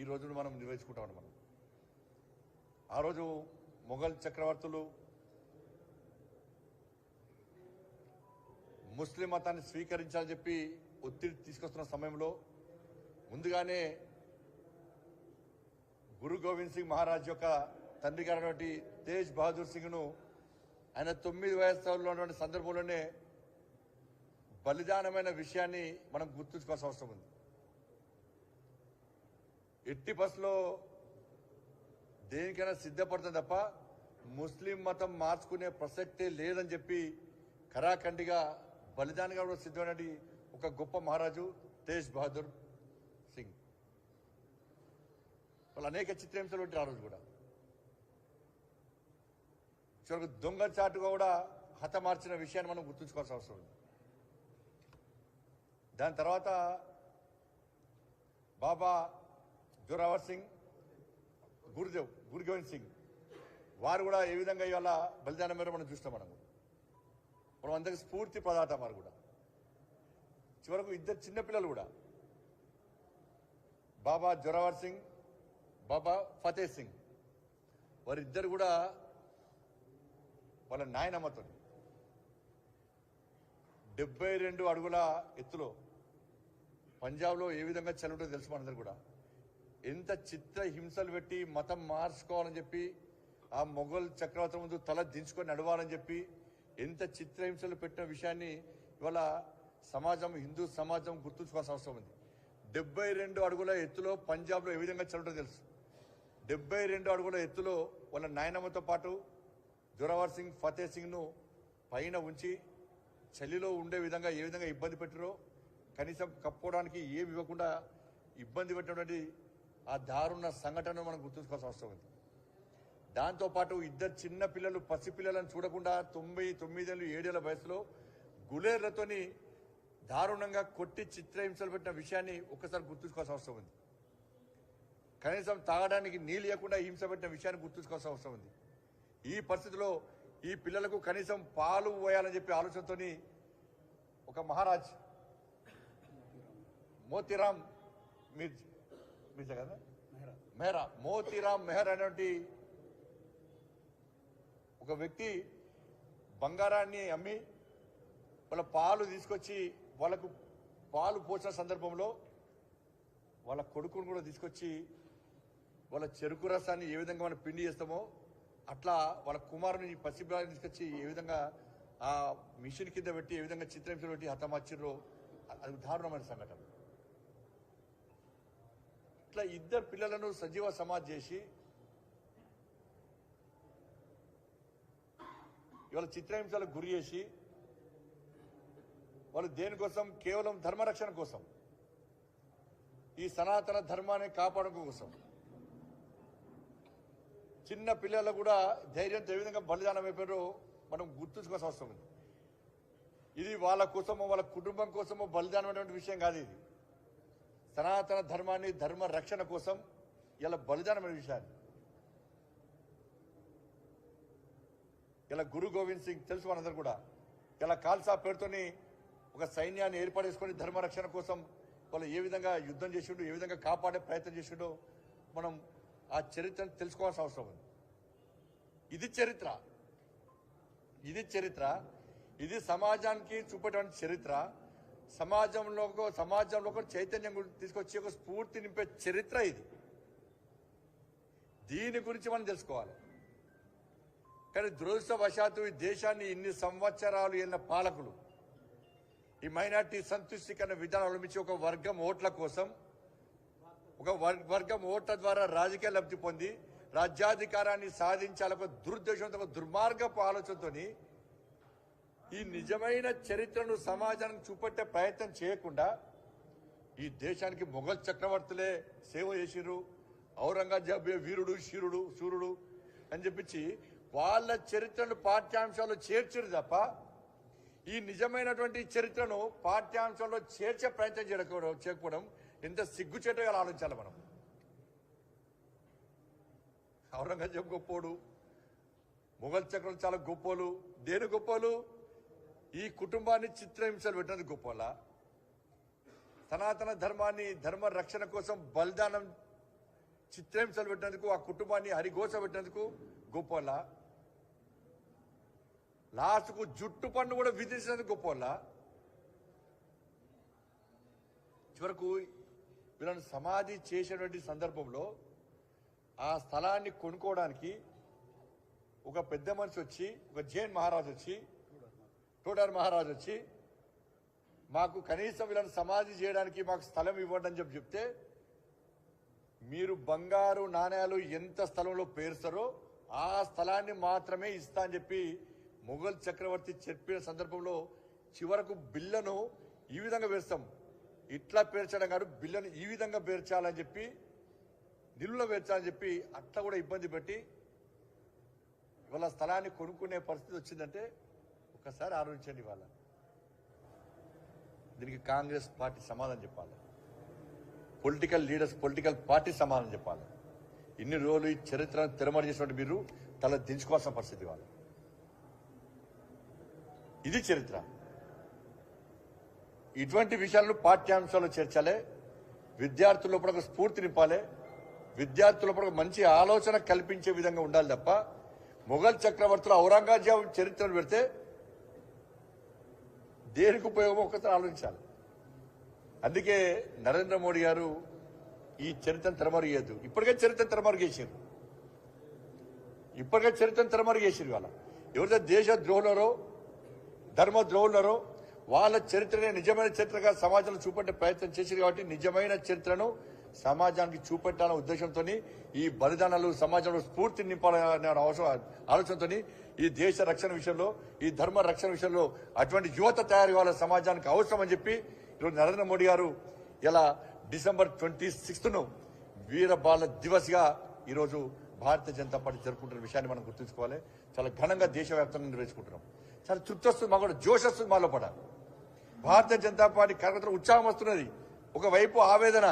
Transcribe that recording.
ఈ రోజును మనం నిర్వహించుకుంటాం మనం ఆ రోజు మొఘల్ చక్రవర్తులు ముస్లిం మతాన్ని స్వీకరించాలని చెప్పి ఒత్తిడి తీసుకొస్తున్న సమయంలో ముందుగానే గురు గోవింద్ సింగ్ మహారాజ్ యొక్క తండ్రి గారైనటువంటి తేజ్ బహదూర్ సింగ్ను ఆయన తొమ్మిది వయసులో ఉన్నటువంటి సందర్భంలోనే బలిదానమైన విషయాన్ని మనం గుర్తుంచుకోవాల్సిన అవసరం ఉంది. ఎట్టి బస్సులో దేనికైనా సిద్ధపడుతుంది తప్ప ముస్లిం మతం మార్చుకునే ప్రసక్తే లేదని చెప్పి కరాఖండిగా బలిదానిగా కూడా సిద్ధమైనటువంటి ఒక గొప్ప మహారాజు తేజ్ బహదూర్ సింగ్. వాళ్ళు అనేక చిత్రహింసలు పెట్టారు ఆ రోజు కూడా. చివరికి దొంగచాటుగా కూడా హతమార్చిన విషయాన్ని మనం గుర్తుంచుకోవాల్సిన అవసరం ఉంది. దాని తర్వాత బాబా జోరావర్ సింగ్ గురుదేవ్ గురుగోవింద్ సింగ్. వారు కూడా ఏ విధంగా ఇవాళ బలిదానం మీద మనం చూస్తాం మనం మనం అందరికి స్ఫూర్తి ప్రదాత వారు కూడా. చివరకు ఇద్దరు చిన్నపిల్లలు కూడా. బాబా జోరావర్ సింగ్ బాబా ఫతే సింగ్. వారిద్దరు కూడా వాళ్ళ నాయనమ్మతో. డెబ్బై రెండు అడుగుల ఎత్తులో పంజాబ్లో ఏ విధంగా చల్లుంటో తెలుసు మనందరూ కూడా. ఎంత చిత్ర హింసలు పెట్టి మతం మార్చుకోవాలని చెప్పి ఆ మొఘల్ చక్రవర్తి ముందు తల దించుకొని నడవాలని చెప్పి ఎంత చిత్రహింసలు పెట్టిన విషయాన్ని ఇవాళ సమాజం హిందూ సమాజం గుర్తుంచుకోవాల్సిన అవసరం ఉంది. డెబ్బై రెండు అడుగుల ఎత్తులో పంజాబ్లో ఏ విధంగా చల్లటో తెలుసు? డెబ్బై రెండు అడుగుల ఎత్తులో వాళ్ళ నాయనమ్మతో పాటు జోరావర్ సింగ్ ఫతే సింగ్ను పైన ఉంచి చలిలో ఉండే విధంగా ఏ విధంగా ఇబ్బంది పెట్టారో కనీసం కప్పుకోవడానికి ఏమి ఇవ్వకుండా ఇబ్బంది పెట్టినటువంటి ఆ దారుణ సంఘటనను మనం గుర్తుంచుకోవాల్సిన అవసరం ఉంది. దాంతోపాటు ఇద్దరు చిన్న పిల్లలు పసి పిల్లలను చూడకుండా తొంభై తొమ్మిదేళ్ళు ఏడేళ్ళ వయసులో గులేర్లతోని దారుణంగా కొట్టి చిత్రహింసలు పెట్టిన విషయాన్ని ఒక్కసారి గుర్తుంచుకోవాల్సిన అవసరం ఉంది. కనీసం తాగడానికి నీళ్ళు ఇవ్వకుండా హింస పెట్టిన విషయాన్ని గుర్తుంచుకోవాల్సిన అవసరం ఉంది. ఈ పరిస్థితిలో ఈ పిల్లలకు కనీసం పాలు పోయాలని చెప్పి ఆలోచనతోని ఒక మహారాజ్ మోతిరామ్ మిర్జ్ మిర్జా కదా? మెహరా. మోతీరామ్ మెహర్ అనేటువంటి ఒక వ్యక్తి బంగారాన్ని అమ్మి వాళ్ళ పాలు తీసుకొచ్చి వాళ్ళకు పాలు పోసిన సందర్భంలో వాళ్ళ కొడుకును కూడా తీసుకొచ్చి వాళ్ళ చెరుకు రసాన్ని ఏ విధంగా మనం పిండి చేస్తామో అట్లా వాళ్ళ కుమారుని పసిబిడ్డని తీసుకొచ్చి ఏ విధంగా ఆ మిషన్ కింద పెట్టి ఏ విధంగా చిత్రహింసలు పెట్టి హతమార్చిర్రో అది దారుణమైన సంఘటన. ఇట్లా ఇద్దరు పిల్లలను సజీవ సమాజ్ చేసి ఇవాళ చిత్రహింసలకు గురి చేసి వాళ్ళు దేనికోసం? కేవలం ధర్మరక్షణ కోసం. ఈ సనాతన ధర్మాన్ని కాపాడడం కోసం. చిన్న పిల్లలు కూడా ధైర్యంతో ఏ విధంగా బలిదానం అయిపోయారో మనం గుర్తుంచుకోవాల్సిన అవసరం ఉంది. ఇది వాళ్ళ కోసమో వాళ్ళ కుటుంబం కోసమో బలిదానం అనేటువంటి విషయం కాదు ఇది. సనాతన ధర్మాన్ని ధర్మ రక్షణ కోసం ఇలా బలిదానమైన విషయాన్ని ఇలా గురు గోవింద్ సింగ్ తెలుసు మనందరూ కూడా. ఇలా కాల్సా పేరుతోని ఒక సైన్యాన్ని ఏర్పాటు చేసుకొని ధర్మ రక్షణ కోసం వాళ్ళు ఏ విధంగా యుద్ధం చేసిండు ఏ విధంగా కాపాడే ప్రయత్నం చేసిండో మనం ఆ చరిత్రను తెలుసుకోవాల్సిన అవసరం ఉంది. ఇది చరిత్ర. ఇది చరిత్ర. ఇది సమాజానికి చూపేటువంటి చరిత్ర. సమాజంలో సమాజంలో చైతన్యం గురి- తీసుకొచ్చి ఒక స్ఫూర్తి నింపే చరిత్ర ఇది. దీని గురించి మనం తెలుసుకోవాలి. కానీ దురదృష్టవశాత్తు ఈ దేశాన్ని ఇన్ని సంవత్సరాలు ఎన్న పాలకులు ఈ మైనార్టీ సంతుష్టికరణ విధానం అవలంబించి ఒక వర్గం ఓట్ల కోసం ఒక వర్- వర్గం ఓట్ల ద్వారా రాజకీయ లబ్ధి పొంది రాజ్యాధికారాన్ని సాధించాలి దురుద్దేశంతో ఒక దుర్మార్గపు ఆలోచనతోని ఈ నిజమైన చరిత్రను సమాజానికి చూపెట్టే ప్రయత్నం చేయకుండా ఈ దేశానికి మొఘల్ చక్రవర్తులే సేవ చేసిర్రు ఔరంగజేబ్ వీరుడు శీరుడు సూర్యుడు అని చెప్పించి వాళ్ళ చరిత్రను పాఠ్యాంశాల్లో చేర్చరు తప్ప ఈ నిజమైనటువంటి చరిత్రను పాఠ్యాంశాల్లో చేర్చే ప్రయత్నం చేయకపోవడం చేయకపోవడం ఎంత సిగ్గుచేటగా ఆలోచించాలి మనం. ఔరంగజేబ్ గొప్పోడు మొఘల్ చక్రం చాలా గొప్పోలు. దేని గొప్పలు? ఈ కుటుంబాన్ని చిత్రహింసలు పెట్టినది గొప్పలా సనాతన ధర్మాన్ని ధర్మ రక్షణ కోసం బలిదానం చిత్రహింసలు పెట్టినందుకు ఆ కుటుంబాన్ని హరిఘోష పెట్టినందుకు గొప్ప లాస్ట్కు జుట్టు పన్ను కూడా విధించినందుకు గొప్ప చివరకు వీళ్ళని సమాధి చేసినటువంటి సందర్భంలో ఆ స్థలాన్ని కొనుక్కోవడానికి ఒక పెద్ద మనిషి వచ్చి ఒక జైన్ మహారాజు వచ్చి టోడర్ మహారాజు వచ్చి మాకు కనీసం వీళ్ళని సమాధి చేయడానికి మాకు స్థలం ఇవ్వండి అని చెప్పి చెప్తే మీరు బంగారు నాణ్యాలు ఎంత స్థలంలో పేరుస్తారో ఆ స్థలాన్ని మాత్రమే ఇస్తా అని చెప్పి మొఘల్ చక్రవర్తి చెప్పిన సందర్భంలో చివరకు బిల్లను ఈ విధంగా పేర్చాం ఇట్లా పేర్చడం కాదు బిల్లను ఈ విధంగా పేర్చాలని చెప్పి నిల్లులో పేర్చాలని చెప్పి అట్లా కూడా ఇబ్బంది పెట్టి ఇవాళ స్థలాన్ని కొనుక్కునే పరిస్థితి వచ్చిందంటే ఒక్కసారి ఆలోచించండి ఇవాళ దీనికి కాంగ్రెస్ పార్టీ సమాధానం చెప్పాలి. పొలిటికల్ లీడర్స్ పొలిటికల్ పార్టీ సమాధానం చెప్పాలి. ఇన్ని రోజులు ఈ చరిత్రను తిరమడి చేసినట్టు మీరు తల దించుకోవాల్సిన పరిస్థితి వాళ్ళు. ఇది చరిత్ర. ఇటువంటి విషయాలను పాఠ్యాంశాల్లో చేర్చాలి విద్యార్థుల లోపల ఒక స్ఫూర్తి నింపాలి విద్యార్థుల లోపల మంచి ఆలోచన కల్పించే విధంగా ఉండాలి తప్ప మొఘల్ చక్రవర్తులు ఔరంగజేబు చరిత్రను పెడితే దేనికి ఉపయోగం ఒకసారి ఆలోచించాలి. అందుకే నరేంద్ర మోడీ గారు ఈ చరిత్రను తెరమరుగేయద్దు. ఇప్పటికే చరిత్రను తెరమరుగేసారు ఇప్పటికే చరిత్రను తెరమరుగేసారు ఇవాళ. ఎవరైతే దేశ ద్రోహులరో ధర్మ ద్రోహులరో వాళ్ళ చరిత్రనే నిజమైన చరిత్రగా సమాజంలో చూపట్టే ప్రయత్నం చేశారు కాబట్టి నిజమైన చరిత్రను సమాజానికి చూపెట్టాలనే ఉద్దేశంతో ఈ బలిదానాలు సమాజంలో స్ఫూర్తిని నింపాలనే అవసరం ఆలోచనతో ఈ దేశ రక్షణ విషయంలో ఈ ధర్మ రక్షణ విషయంలో అటువంటి యువత తయారు కావాలి సమాజానికి అవసరం అని చెప్పి ఈరోజు నరేంద్ర మోడీ గారు ఇలా December twenty sixth Veer Bal దివస్గా ఈరోజు భారతీయ జనతా పార్టీ జరుపుకుంటున్న విషయాన్ని మనం గుర్తుంచుకోవాలి. చాలా ఘనంగా దేశవ్యాప్తంగా నిర్వహించుకుంటున్నాం. చాలా తృప్తి వస్తుంది మాకు కూడా జోష్ వస్తుంది మాలో పడ. భారతీయ జనతా పార్టీ కార్యకర్తలు ఉత్సాహం వస్తున్నది. ఒకవైపు ఆవేదన